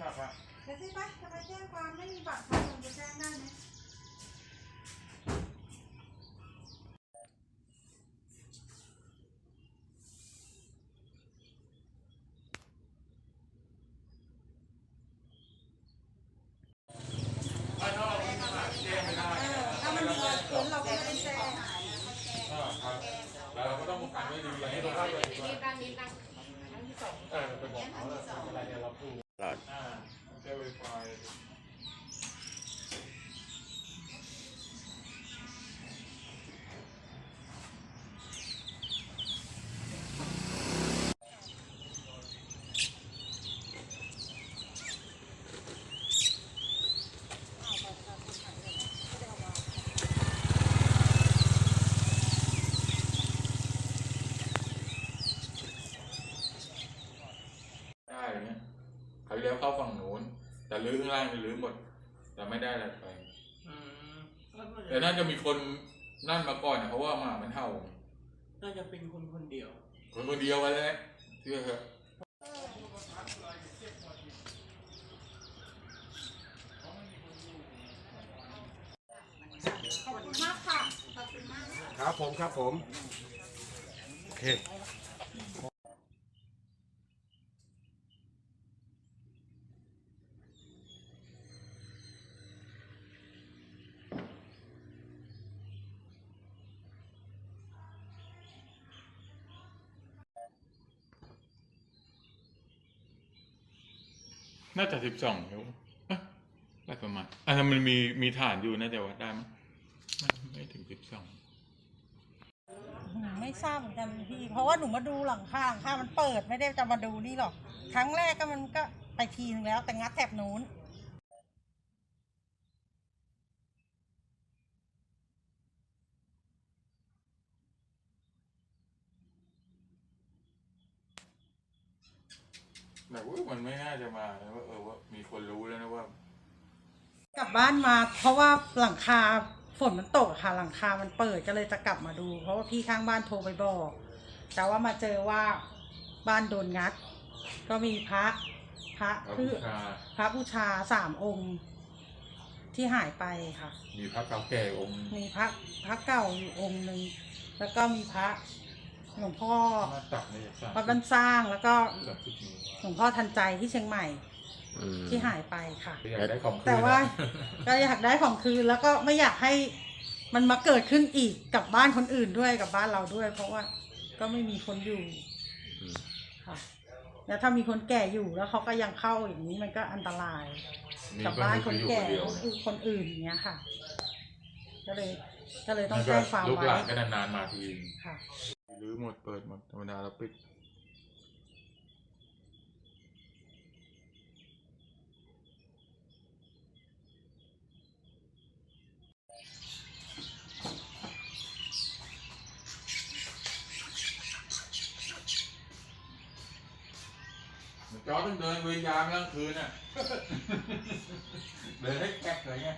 จับอะเดี๋ยวสิไปจะไปแจ้งความไม่มีบัตรประชาชนจะแจ้งได้ไหมถ้าเราไม่มาแจ้งไม่ได้เออถ้ามันมีเงินเกินเราก็ไม่ได้แจ้งอ่าครับแล้วเราก็ต้องกันไว้ดีอย่างนี้เราเข้าไปดีกว่านี่ตั้งนี้ตั้งครั้งที่สองเออไปบอกเขาแล้วอะไรเนี่ยเราพูด ตลอด อ่าเจ้าไวไฟ ได้อย่างเงี้ยเขาเลี้ยวเข้าฝั่งโน้น แต่ลื้อข้างล่างนี่ลื้อหมด แต่ไม่ได้อะไรไปอืมก็น่าแต่จะน่าจะมีคนนั่นมาก่อนนะเพราะว่าหมามันเห่าน่าจะเป็นคนคนเดียว คนคนเดียวกันเลยเชื่อเถอะขอบคุณมากค่ะ ขอบคุณมาก ครับผมครับผม โอเค น่าจะสิบสองนิ้วอะอะไรประมาณอะถ้นมันมีมีฐานอยู่น่าจะวัดได้มั้ยไม่ไม่ถึงสิบสองไม่ทราบเหมือนกันพี่ เพราะว่าหนูมาดูหลังข้างข้ามันเปิดไม่ได้จะมาดูนี่หรอก ครั้งแรกก็มันก็ไปทีนึงแล้ว แต่งัดแถบนู้น แต่ว่ามันไม่น่าจะมานะว่าเออว่ามีคนรู้แล้วนะว่า กลับบ้านมาเพราะว่าหลังคาฝนมันตกอะค่ะหลังคามันเปิดก็เลยจะกลับมาดู เพราะว่าพี่ข้างบ้านโทรไปบอก แต่ว่ามาเจอว่าบ้านโดนงัด ก็มีพระพระพระคืบูอชา พระบูชาสามองค์ ที่หายไปค่ะ มีพระเก่าแก่องค์มีพระพระเก่าอยู่องค์หนึ่งแล้วก็มีพระ หลวงพ่อหน้าตักเนี่ยสร้างวัดบ้านสร้างแล้วก็สามสิบนิ้วหลวงพ่อทันใจที่เชียงใหม่อืม ที่หายไปค่ะ อยากได้ของคืนแต่ว่านะก็อยากได้ของคืนแล้วก็ไม่อยากให้มันมาเกิดขึ้นอีกกับบ้านคนอื่นด้วยกับบ้านเราด้วย เพราะว่าก็ไม่มีคนอยู่อืม ค่ะ แล้วถ้ามีคนแก่อยู่แล้วเขาก็ยังเข้าอย่างนี้มันก็อันตรายมีกับคนบ้านอยู่คนอยู่แก่คนเดียวคนอื่นคนอื่นอย่างเงี้ยค่ะ ก็เลยก็เลยต้องแล้วก็แจ้งความลูกไว้หลานก็นานๆมาที ค่ะ รื้อหมดเปิดหมดธรรมดาเราปิดจอต้องเดินเวรยามกลางคืนอะ เดินให้แก๊กเลยไง